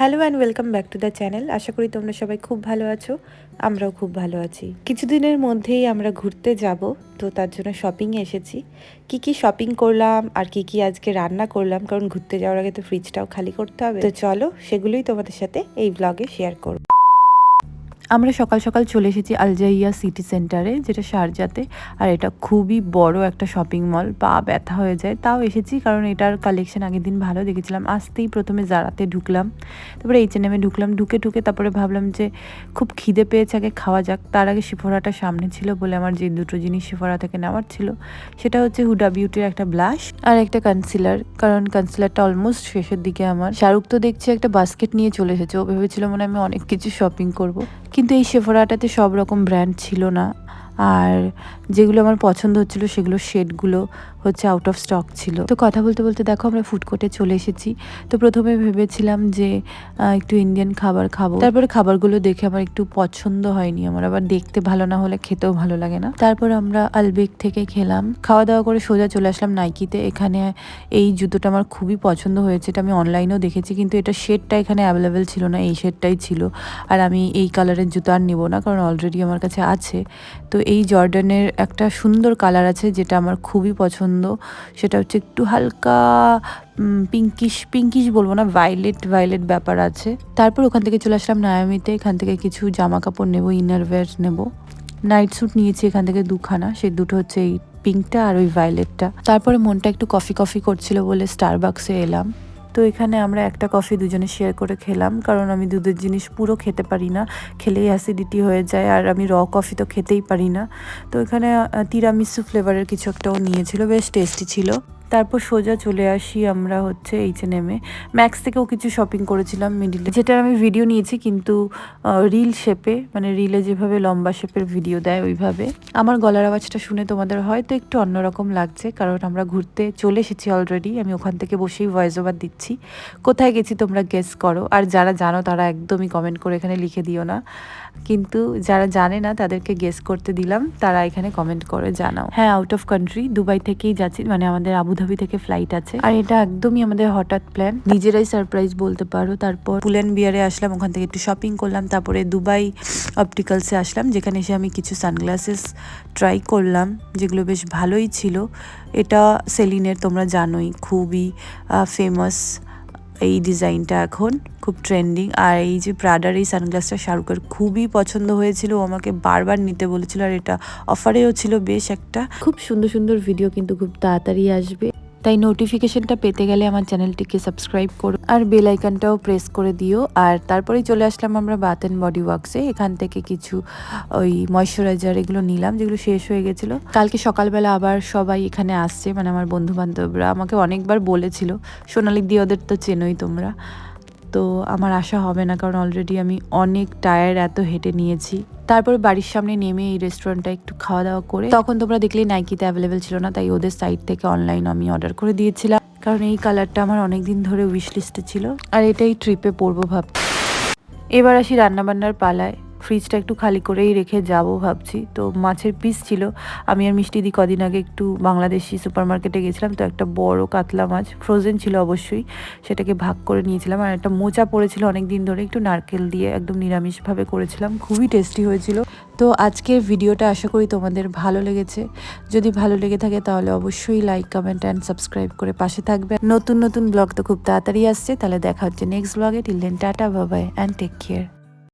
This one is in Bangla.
Hello and welcome back to the channel. আশা করি তোমরা সবাই খুব ভালো আছো, আমরাও খুব ভালো আছি। কিছুদিনের মধ্যেই আমরা ঘুরতে যাব, তো তার জন্য শপিংয়ে এসেছি। কি কি শপিং করলাম, আর কি কি আজকে রান্না করলাম, কারণ ঘুরতে যাওয়ার আগে তো ফ্রিজটাও খালি করতে হবে। তো চলো সেগুলোই তোমাদের সাথে এই ব্লগে শেয়ার করব। আমরা সকাল সকাল চলে এসেছি আলজাইয়া সিটি সেন্টারে, যেটা শারজাতে আর এটা খুবই বড় একটা শপিং মল। পা ব্যথা হয়ে যায়। তাও এসেছি কারণ এটার কালেকশন আগের দিন ভালো দেখেছিলাম। আসতেই প্রথমে জারাতে ঢুকলাম। তারপরে এইচ এনে ঢুকলাম। ঢুকে ঢুকে তারপরে ভাবলাম যে খুব খিদে পেয়েছে, আগে খাওয়া যাক। তার আগে শিফরাটা সামনে ছিল বলে আমার যে দুটো জিনিস শিফরা থেকে নেওয়ার ছিল, সেটা হচ্ছে হুডা বিউটির একটা ব্লাশ আর একটা কনসিলার কারণ কনসিলারটা অলমোস্ট শেষের দিকে আমার। শাহরুখ তো দেখছি একটা বাস্কেট নিয়ে চলে এসেছে। ও ভেবেছিল মনে আমি অনেক কিছু শপিং করব। কিন্তু এই সেফোরাটাতে সব রকম ব্র্যান্ড ছিল না। আর যেগুলো আমার পছন্দ হচ্ছিল সেগুলো শেডগুলো হচ্ছে আউট অফ স্টক ছিল। তো কথা বলতে বলতে দেখো আমরা ফুড কোর্টে চলে এসেছি। তো প্রথমে ভেবেছিলাম যে একটু ইন্ডিয়ান খাবার খাব। তারপরে খাবারগুলো দেখে আমার একটু পছন্দ হয়নি আমার। আবার দেখতে ভালো না হলে খেতেও ভালো লাগে না। তারপর আমরা আলবেগ থেকে খেলাম। খাওয়া দাওয়া করে সোজা চলে আসলাম নাইকিতে এখানে এই জুতোটা আমার খুবই পছন্দ হয়েছে। এটা আমি অনলাইনেও দেখেছি। কিন্তু এটা শেডটা এখানে অ্যাভেলেবেল ছিল না। এই শেডটাই ছিল। আর আমি এই কালারের জুতো আর নিব না। কারণ অলরেডি আমার কাছে আছে। তো এই জর্ডানের একটা সুন্দর কালার আছে যেটা আমার খুবই পছন্দ। সেটা হচ্ছে একটু হালকা পিঙ্কিশ পিঙ্কিশ বলব না ভায়োলেট ভায়োলেট ব্যাপার আছে। তারপর ওখান থেকে চলে আসলাম নায়ামিতে, এখান থেকে কিছু জামা কাপড় নেব ইনারওয়্যার নেব। নাইট স্যুট নিয়েছি এখান থেকে দুখানা সেই দুটো হচ্ছে এই পিঙ্কটা আর ওই ভায়োলেটটা তারপরে মনটা একটু কফি কফি করছিল বলে স্টারবাক্সে এলাম। তো এখানে আমরা একটা কফি দুজনে শেয়ার করে খেলাম, কারণ আমি দুধের জিনিস পুরো খেতে পারি না, খেলেই অ্যাসিডিটি হয়ে যায়, আর আমি র কফি তো খেতেই পারি না। তো এখানে তিরামিসু ফ্লেভারের কিছু একটাও নিয়েছিল, বেশ টেস্টি ছিল। তারপর সোজা চলে আসি আমরা হচ্ছে এইচ এন এমে ম্যাক্স থেকেও কিছু শপিং করেছিলাম মিডিলে যেটার আমি ভিডিও নিয়েছি কিন্তু রিল শেপে মানে রিলে যেভাবে লম্বা শেপের ভিডিও দেয় ওইভাবে। আমার গলার আওয়াজটা শুনে তোমাদের হয়তো একটু অন্যরকম লাগছে, কারণ আমরা ঘুরতে চলে এসেছি অলরেডি আমি ওখান থেকে বসেই ভয়েস ওভার দিচ্ছি। কোথায় গেছি তোমরা গেস করো। আর যারা জানো তারা একদমই কমেন্ট করে এখানে লিখে দিও না। কিন্তু যারা জানে না তাদেরকে গেস করতে দিলাম, তারা এখানে কমেন্ট করে জানাও। হ্যাঁ আউট অফ কান্ট্রি দুবাই থেকেই যাচ্ছি। মানে আমাদের আবুধাবি থেকে ফ্লাইট আছে। আর এটা একদমই আমাদের হঠাৎ প্ল্যান নিজেরাই সারপ্রাইজ বলতে পারো, তারপর পুলেন বিয়ারে আসলাম, ওখান থেকে একটু শপিং করলাম, তারপরে দুবাই অপটিক্যালসে আসলাম, যেখানে এসে আমি কিছু সানগ্লাসেস ট্রাই করলাম, যেগুলো বেশ ভালোই ছিল। এটা সেলিনের তোমরা জানোই, খুবই ফেমাস এই ডিজাইনটা এখন খুব ট্রেন্ডিং আর এই যে প্রাডার এই সানগ্লাসটা শাহরুখের খুবই পছন্দ হয়েছিল। ও আমাকে বারবার নিতে বলেছিল আর এটা অফারেও ছিল বেশ একটা। খুব সুন্দর সুন্দর ভিডিও কিন্তু খুব তাড়াতাড়ি আসবে। তাই নোটিফিকেশনটা পেতে গেলে আমার চ্যানেলটিকে সাবস্ক্রাইব করো আর বেল আইকনটাও প্রেস করে দিও। আর তারপরেই চলে আসলাম আমরা বাথ অ্যান্ড বডি ওয়ার্কসে এখান থেকে কিছু ওই ময়শ্চারাইজার এগুলো নিলাম, যেগুলো শেষ হয়ে গেছিল। কালকে সকালবেলা আবার সবাই এখানে আসছে মানে আমার বন্ধু বান্ধবরা আমাকে অনেকবার বলেছিল, সোনালি দিয়ে ওদের তো চেনোই তোমরা। তো আমার আশা হবে না, কারণ অলরেডি আমি অনেক টায়ার এত হেঁটে নিয়েছি। তারপর বাড়ির সামনে নেমে এই রেস্টুরেন্টটা একটু খাওয়া দাওয়া করে, তখন তোমরা দেখলেই নাইকিতে অ্যাভেলেবেল ছিল না, তাই ওদের সাইট থেকে অনলাইন আমি অর্ডার করে দিয়েছিলাম। কারণ এই কালারটা আমার অনেক দিন ধরে উইশ লিস্টে ছিল, আর এটাই ট্রিপে পরবো ভাব এবার আসি রান্নাবান্নার পালায়। ফ্রিজটা একটু খালি করেই রেখে যাব ভাবছি। তো মাছের পিস ছিল। আমি আর মিষ্টি দি কদিন আগে একটু বাংলাদেশি সুপার মার্কেটে গেছিলাম। তো একটা বড় কাতলা মাছ ফ্রোজেন ছিল অবশ্যই। সেটাকে ভাগ করে নিয়েছিলাম। আর একটা মোচা পড়েছিল অনেক দিন ধরে। একটু নারকেল দিয়ে একদম নিরামিষভাবে করেছিলাম। খুবই টেস্টি হয়েছিল। তো আজকের ভিডিওটা আশা করি তোমাদের ভালো লেগেছে। যদি ভালো লেগে থাকে তাহলে অবশ্যই লাইক কমেন্ট অ্যান্ড সাবস্ক্রাইব করে পাশে থাকবে। নতুন নতুন ব্লগ তো খুব তাড়াতাড়ি আসছে। তাহলে দেখা হচ্ছে নেক্সট ব্লগে till then tata bye bye and take care